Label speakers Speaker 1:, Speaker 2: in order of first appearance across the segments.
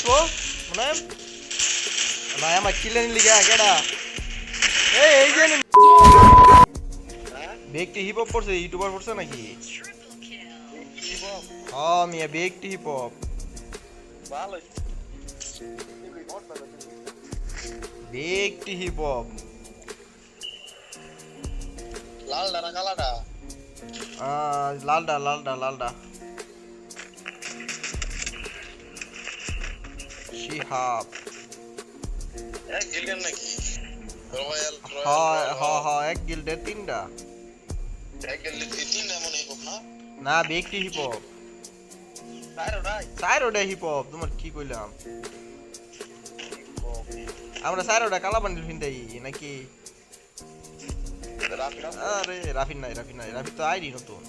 Speaker 1: মারছো মানে ভাই আমার কিলে নিলি গা কেডা এই এই যে ব্যক্তি হিপ হপ করছে ইউটিউবার করছে নাকি হ্যাঁ মিয়া ব্যক্তি হিপ হপ
Speaker 2: ভালো
Speaker 1: ব্যক্তি হিপ হপ
Speaker 2: লালটা না কালাটা
Speaker 1: লালডা লালডা লালডা শিহাব।
Speaker 2: এক গিলগেন নাকি? রয়্যাল
Speaker 1: হয় হয় হয় এক গিল্ডে তিনটা।
Speaker 2: এক গিললে তিন এমন এই না
Speaker 1: না ব্যক্তি হিপ হপ সাইরোডা হিপ হপ তোমার কি কইলাম? আমরা সাইরোডা কালা বান্ডিল ফিন্দাই নাকি? আরে রাফিন নাই রাফিন নাই রাফি তো আইডি নতুন।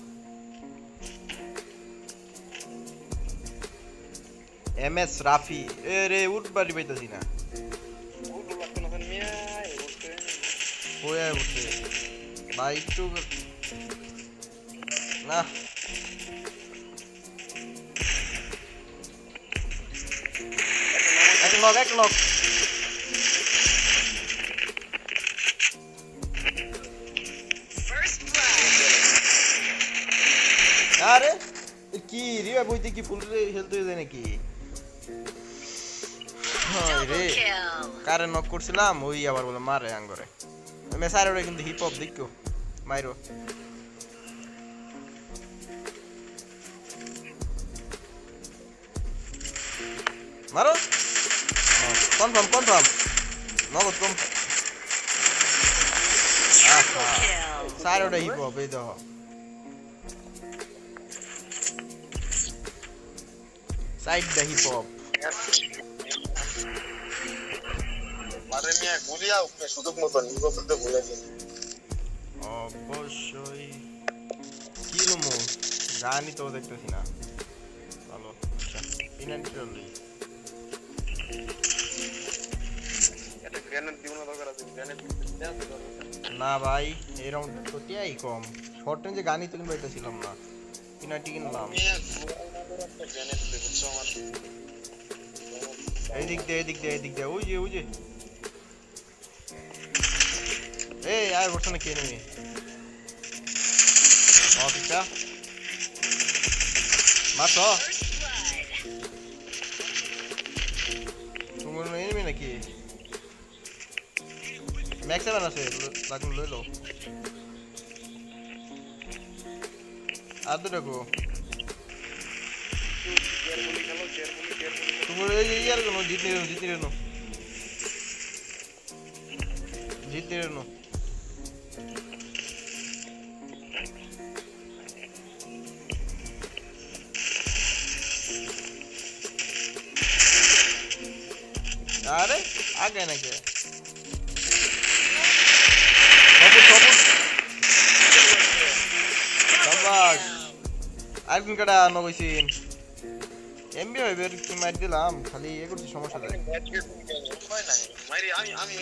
Speaker 1: এম এস রাফি এ রে উঠবাড়ি পাইতাছি না ভাই একটু না এক লক এক লক আরে কি রিবা বইতে কি ফুল হয়ে যায় নাকি রে কারে নক করছিলাম ওই আবার বলে মারে আঙ্গরে মেসার ওরে কিন্তু হিপ হপ দেখো মাইরো মারো কনফার্ম কনফার্ম নগদ কম সার ওটা হিপ হপ এই দেখো সাইড দা হিপ হপ
Speaker 2: মিয়া গুলিয়া সুযোগ ভুলে
Speaker 1: অবশ্যই। গানই তো দেখতেছি না। ভালো আচ্ছা
Speaker 2: এটা গ্রেনেড দিব না দরকার আছে গ্রেনেড
Speaker 1: না ভাই এই রাউন্ড তো কম। শর্ট রেঞ্জে গানই তো কিনতে পাইতেছিলাম না। ইনান্টি কিনলাম
Speaker 2: মিয়া গ্রেনেড দেব আমার।
Speaker 1: এই দিক দিয়ে, এই দিক দিয়ে, এই দিক দিয়ে। ওই যে ওই যে। এই, আর বসে না, কে নেবে অফিসটা। মাত্র তোমার এনিমি নাকি? ম্যাক্স সেভেন আছে লাগুন লইলো। আর দুটো গো
Speaker 2: কেয়ারফুলি
Speaker 1: তোমার এই যে ইয়ার কোনো জিতনি রেনো জিতনি রেনো জিতনি রেনো আরে আগে এমবি কি মার দিলাম, খালি এ করছি সমস্যা দেয়
Speaker 2: আমি আমি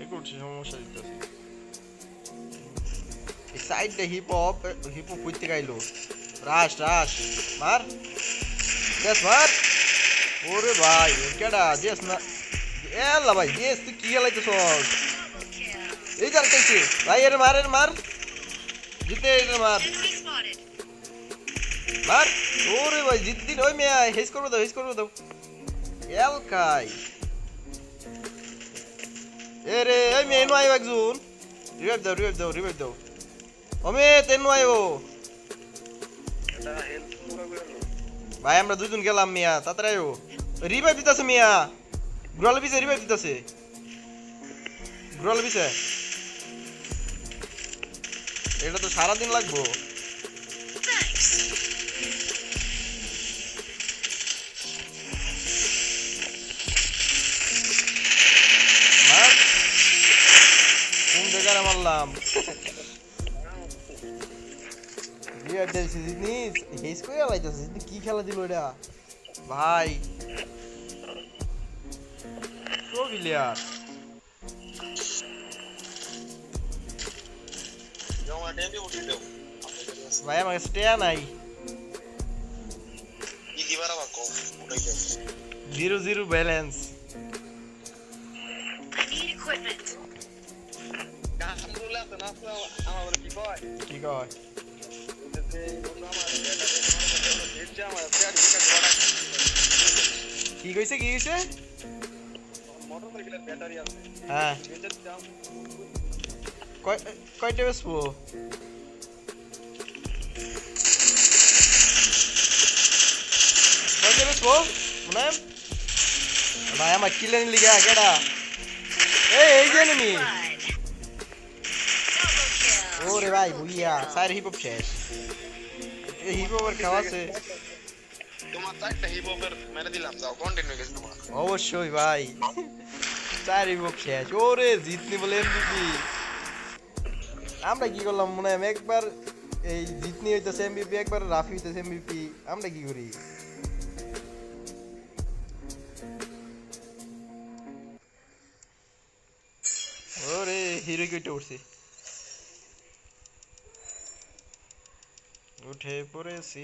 Speaker 1: এ করছি সমস্যা দিতেছি। হিপ হপ হিপ হপ কইতে গাইলো। রাশ রাশ, মার। দেশ, মার। ওরে ভাই কেডা? দেশ, না। এলা ভাই, দেশ, তুই কি খেলাইতেছ এই যার ভাই, এর মার মার। জিতে, এর মার। মার ওরে ভাই জিত দিন ওই মেয়া হেস করব দাও হেস করব দাও এল খাই এ রে এই মেয়ে এনো আইব একজন রিভাইভ দাও রিভাইভ দাও রিভাইভ দাও অমে তেনো আইব
Speaker 2: এটা হেলথ পুরো করে লো
Speaker 1: ভাই আমরা দুজন গেলাম মিয়া তাড়াতাড়ি আইব রিভাইভ দিতাছে মিয়া গ্রল পিছে রিভাইভ দিতাছে গ্রল পিছে এটা তো সারা দিন লাগবো মারলাম বিয়ার দেখছি জিনিস হেস করে লাইতাছে কি খেলা দিল এটা ভাই প্রো প্লেয়ার
Speaker 2: জমা ডেমি উঠি দেও
Speaker 1: ভাই আমার স্টে নাই জিরো জিরো ব্যালেন্স
Speaker 2: কি কয়
Speaker 1: কি কইছে কি কইছে হ্যাঁ কয়টা বেসবো কয়টা বেসবো মনে ভাই আমার কিলে নিলি গা কেডা এই এই যে এনিমি ভাই বুইয়া স্যার হিপ হপ শেষ এই হিপ হপের খাওয়া আছে
Speaker 2: তোমার চারটা হিপ হপের মেরে দিলাম যাও কন্টিনিউ গেছে তোমার
Speaker 1: অবশ্যই ভাই চার হিপ হপ শেষ ওরে জিতনি বলে এমবিপি আমরা কি করলাম মনে হয় একবার এই জিতনি হইতেছে এমবিপি একবার রাফি হইতেছে এমবিপি আমরা কি করি ওরে হিরো কেটে উঠছে উঠে পড়েছি